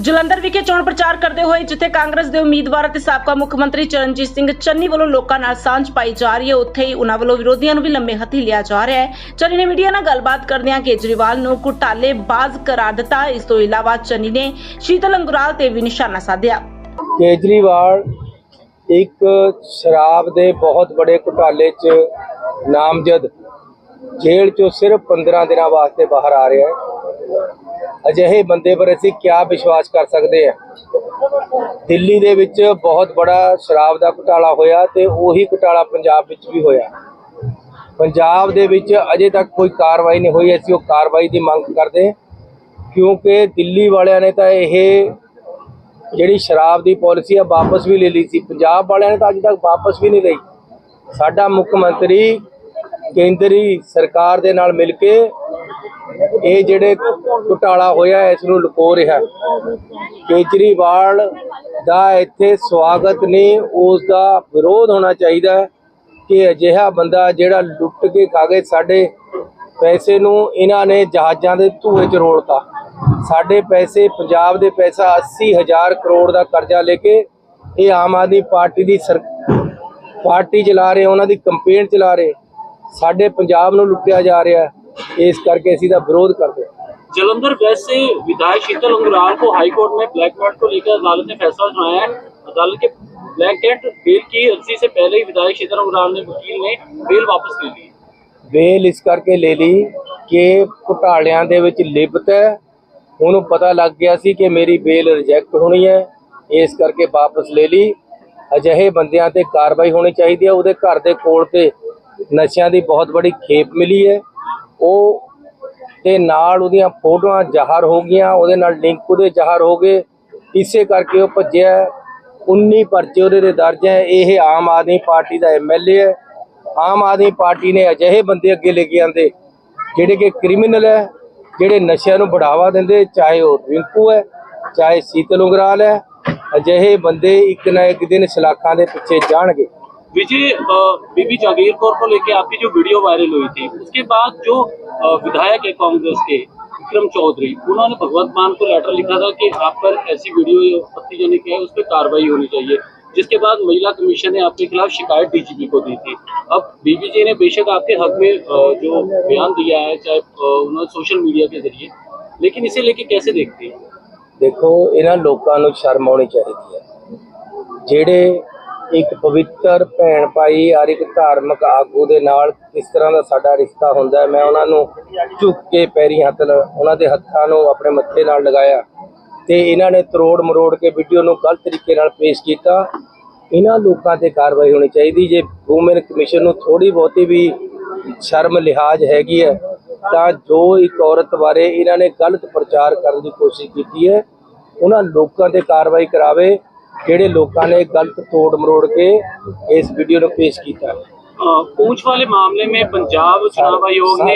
ਜਲੰਧਰ ਵਿਖੇ ਚੋਣ ਪ੍ਰਚਾਰ ਕਰਦੇ ਹੋਏ, ਜਿੱਥੇ ਕਾਂਗਰਸ ਦੇ ਉਮੀਦਵਾਰ ਅਤੇ ਸਾਬਕਾ ਮੁੱਖ ਮੰਤਰੀ ਚਰਨਜੀਤ ਸਿੰਘ ਚੰਨੀ ਵੱਲੋਂ ਲੋਕਾਂ ਨਾਲ ਸਾਂਝ ਪਾਈ ਜਾ ਰਹੀ ਹੈ, ਉੱਥੇ ਹੀ ਉਹਨਾਂ ਵੱਲੋਂ ਵਿਰੋਧੀਆਂ ਨੂੰ ਵੀ ਲੰਮੇ ਹੱਥੀ ਲਿਆ ਜਾ ਰਿਹਾ ਹੈ। ਚੰਨੀ ਨੇ ਮੀਡੀਆ ਨਾਲ ਗੱਲਬਾਤ ਕਰਦਿਆਂ ਕੇਜਰੀਵਾਲ ਨੂੰ ਘੁਟਾਲੇਬਾਜ਼ ਕਰਾਰ ਦਿੱਤਾ। ਇਸ ਤੋਂ ਇਲਾਵਾ ਚੰਨੀ ਨੇ ਸ਼ੀਤਲ ਅੰਗੁਰਾਲ ਤੇ ਵੀ ਨਿਸ਼ਾਨਾ ਸਾਧਿਆ। ਕੇਜਰੀਵਾਲ ਇੱਕ ਸ਼ਰਾਬ ਦੇ ਬਹੁਤ ਬੜੇ ਘੁਟਾਲੇ 'ਚ ਨਾਮਜ਼ਦ। ਜੇਲ੍ਹ 'ਚੋਂ ਸਿਰਫ 15 ਦਿਨਾਂ ਵਾਸਤੇ ਬਾਹਰ ਆ ਰਿਹਾ ਹੈ। ਅਜਿਹੇ ਬੰਦੇ ਪਰ ਅਸੀਂ ਕਿਆ ਵਿਸ਼ਵਾਸ ਕਰ ਸਕਦੇ ਹਾਂ? ਦਿੱਲੀ ਦੇ ਵਿੱਚ ਬਹੁਤ ਬੜਾ ਸ਼ਰਾਬ ਦਾ ਘੁਟਾਲਾ ਹੋਇਆ ਤੇ ਉਹੀ ਘੁਟਾਲਾ ਪੰਜਾਬ ਵਿੱਚ ਵੀ ਹੋਇਆ। ਪੰਜਾਬ ਦੇ ਵਿੱਚ ਅਜੇ ਤੱਕ ਕੋਈ ਕਾਰਵਾਈ ਨਹੀਂ ਹੋਈ, ਅਸੀਂ ਉਹ ਕਾਰਵਾਈ ਦੀ ਮੰਗ ਕਰਦੇ ਕਿਉਂਕਿ ਦਿੱਲੀ ਵਾਲਿਆਂ ਨੇ ਤਾਂ ਇਹ ਜਿਹੜੀ ਸ਼ਰਾਬ ਦੀ ਪਾਲਿਸੀ ਆ, ਵਾਪਸ ਵੀ ਲੈ ਲਈ ਸੀ। ਪੰਜਾਬ ਵਾਲਿਆਂ ਨੇ ਤਾਂ ਅੱਜ ਤੱਕ ਵਾਪਸ ਵੀ ਨਹੀਂ ਲਈ। ਸਾਡਾ ਮੁੱਖ ਮੰਤਰੀ, ਕੇਂਦਰੀ ਸਰਕਾਰ ਦੇ ਨਾਲ ਮਿਲ ਕੇ ਇਹ ਜਿਹੜੇ ਘੁਟਾਲਾ ਹੋਇਆ, ਇਸ ਨੂੰ ਲੁਕੋ ਰਿਹਾ। ਕੇਜਰੀਵਾਲ ਦਾ ਇੱਥੇ ਸਵਾਗਤ ਨਹੀਂ ਉਸ ਦਾ ਵਿਰੋਧ ਹੋਣਾ ਚਾਹੀਦਾ ਕਿ ਅਜਿਹਾ ਬੰਦਾ ਜਿਹੜਾ ਲੁੱਟ ਕੇ ਖਾ ਗਏ, ਸਾਡੇ ਪੈਸੇ ਨੂੰ ਇਹਨਾਂ ਨੇ ਜਹਾਜ਼ਾਂ ਦੇ ਧੂਏ 'ਚ ਰੋਲਤਾ। ਸਾਡੇ ਪੈਸੇ, ਪੰਜਾਬ ਦੇ ਪੈਸਾ 80000 ਕਰੋੜ ਦਾ ਕਰਜ਼ਾ ਲੈ ਕੇ ਇਹ ਆਮ ਆਦਮੀ ਪਾਰਟੀ ਦੀ ਸਰ, ਪਾਰਟੀ ਚਲਾ ਰਹੇ, ਉਹਨਾਂ ਦੀ ਕੰਪੇਨ ਚਲਾ ਰਹੇ। ਸਾਡੇ ਪੰਜਾਬ ਨੂੰ ਲੁੱਟਿਆ ਜਾ ਰਿਹਾ ਇਸ ਕਰਕੇ ਅਸੀਂ ਦਾ ਵਿਰੋਧ ਕਰਦੇ ਹਾਂ जलंधर वेस्ट से विधायक शीतल अंगुराल को हाईकोर्ट में ब्लैक कार्ड को लेकर अदालत ने फैसला सुनाया है अदालत के ब्लैक कैट बेल की अर्जी से पहले ही विधायक शीतल अंगुराल ने वकील ने बेल वापस ले ली ਵੇਲ ਇਸ ਕਰਕੇ ਲੈ ਲਈ ਕਿ ਘੁਟਾਲਿਆਂ ਦੇ ਵਿੱਚ ਲਿਪਤ ਹੈ ਉਹਨੂੰ ਪਤਾ ਲੱਗ ਗਿਆ ਸੀ ਕਿ ਮੇਰੀ ਬੇਲ ਰਿਜੈਕਟ ਹੋਣੀ ਹੈ ਇਸ ਕਰਕੇ ਵਾਪਸ ਲੈ ਲਈ ਅਜਿਹੇ ਬੰਦਿਆਂ ਤੇ ਕਾਰਵਾਈ ਹੋਣੀ ਚਾਹੀਦੀ ਹੈ ਉਹਦੇ ਘਰ ਦੇ ਕੋਲ ਤੇ ਨਸ਼ਿਆਂ ਦੀ ਬਹੁਤ ਬੜੀ ਖੇਪ ਮਿਲੀ ਹੈ ਉਹ ਤੇ ਨਾਲ ਉਹਦੀਆਂ ਫੋਟੋਆਂ ਜ਼ਾਹਰ ਹੋ ਗਈਆਂ, ਉਹਦੇ ਨਾਲ ਲਿੰਕ ਉਹਦੇ ਜ਼ਾਹਰ ਹੋ ਗਏ। ਇਸੇ ਕਰਕੇ ਉਹ ਭੱਜਿਆ। 19 ਪਰਚੇ ਉਹਦੇ ਦੇ ਦਰਜ ਹੈ। ਇਹ ਆਮ ਆਦਮੀ ਪਾਰਟੀ ਦਾ ਐਮਐਲਏ ਹੈ। ਆਮ ਆਦਮੀ ਪਾਰਟੀ ਨੇ ਅਜਿਹੇ ਬੰਦੇ ਅੱਗੇ ਲੈ ਕੇ ਆਂਦੇ, ਜਿਹੜੇ ਕਿ ਕ੍ਰਿਮੀਨਲ ਹੈ, ਜਿਹੜੇ ਨਸ਼ਿਆਂ ਨੂੰ ਬੜਾਵਾ ਦਿੰਦੇ, ਚਾਹੇ ਉਹ ਰਿੰਕੂ ਹੈ, ਚਾਹੇ ਸੀਤਲ ਉਗਰਾਲ ਹੈ, ਅਜਿਹੇ ਬੰਦੇ ਇੱਕ ਨਾ ਇੱਕ ਦਿਨ ਸਲਾਖਾਂ ਦੇ ਪਿੱਛੇ ਜਾਣਗੇ। विजय अ, बीबी जागीर कौर को लेकर आपकी जो वीडियो वायरल हुई थी उसके बाद जो अ, विधायक है कांग्रेस के विक्रम चौधरी उन्होंने भगवत मान को लेटर लिखा था कि आप पर ऐसी वीडियो आपत्तिजनक है उस पर कार्रवाई होनी चाहिए जिसके बाद महिला कमीशन ने आपके खिलाफ शिकायत डीजीपी को दी थी अब बीबी जी ने बेशक आपके हक में अ, जो बयान दिया है चाहे अ, उन्होंने सोशल मीडिया के जरिए लेकिन इसे लेके कैसे देखते हैं ਦੇਖੋ ਇਹਨਾਂ ਲੋਕਾਂ ਨੂੰ ਸ਼ਰਮ ਆਉਣੀ ਚਾਹੀਦੀ ਹੈ ਜਿਹੜੇ ਇੱਕ ਪਵਿੱਤਰ ਭੈਣ ਭਾਈ ਔਰ ਇੱਕ ਧਾਰਮਿਕ ਆਗੂ ਦੇ ਨਾਲ ਕਿਸ ਤਰ੍ਹਾਂ ਦਾ ਸਾਡਾ ਰਿਸ਼ਤਾ ਹੁੰਦਾ ਹੈ, ਮੈਂ ਉਹਨਾਂ ਨੂੰ ਝੁੱਕ ਕੇ ਪੈਰੀ ਹੱਥ ਲ- ਉਹਨਾਂ ਦੇ ਹੱਥਾਂ ਨੂੰ ਆਪਣੇ ਮੱਥੇ ਨਾਲ ਲਗਾਇਆ ਤੇ ਇਹਨਾਂ ਨੇ ਤਰੋੜ ਮਰੋੜ ਕੇ ਵੀਡੀਓ ਨੂੰ ਗਲਤ ਤਰੀਕੇ ਨਾਲ ਪੇਸ਼ ਕੀਤਾ। ਇਹਨਾਂ ਲੋਕਾਂ ਤੇ ਕਾਰਵਾਈ ਹੋਣੀ ਚਾਹੀਦੀ, ਜੇ ਵੂਮਨ ਕਮਿਸ਼ਨ ਨੂੰ ਥੋੜੀ ਬਹੁਤੀ ਵੀ ਸ਼ਰਮ ਲਿਹਾਜ਼ ਹੈਗੀ ਹੈ, ਤਾਂ ਜੋ ਇੱਕ ਔਰਤ ਬਾਰੇ ਇਹਨਾਂ ਨੇ ਗਲਤ ਪ੍ਰਚਾਰ ਕਰਨ ਦੀ ਕੋਸ਼ਿਸ਼ ਕੀਤੀ ਹੈ, ਉਹਨਾਂ ਲੋਕਾਂ ਤੇ ਕਾਰਵਾਈ ਕਰਾਵੇ। ਜਿਹੜੇ ਲੋਕਾਂ ਨੇ ਗਲਤ ਤੋੜ ਮਰੋੜ ਕੇ ਇਸ ਵੀਡੀਓ ਨੂੰ ਪੇਸ਼ ਕੀਤਾ ਹੈ अ, पूंछ वाले मामले में पंजाब चुनाव आयोग ने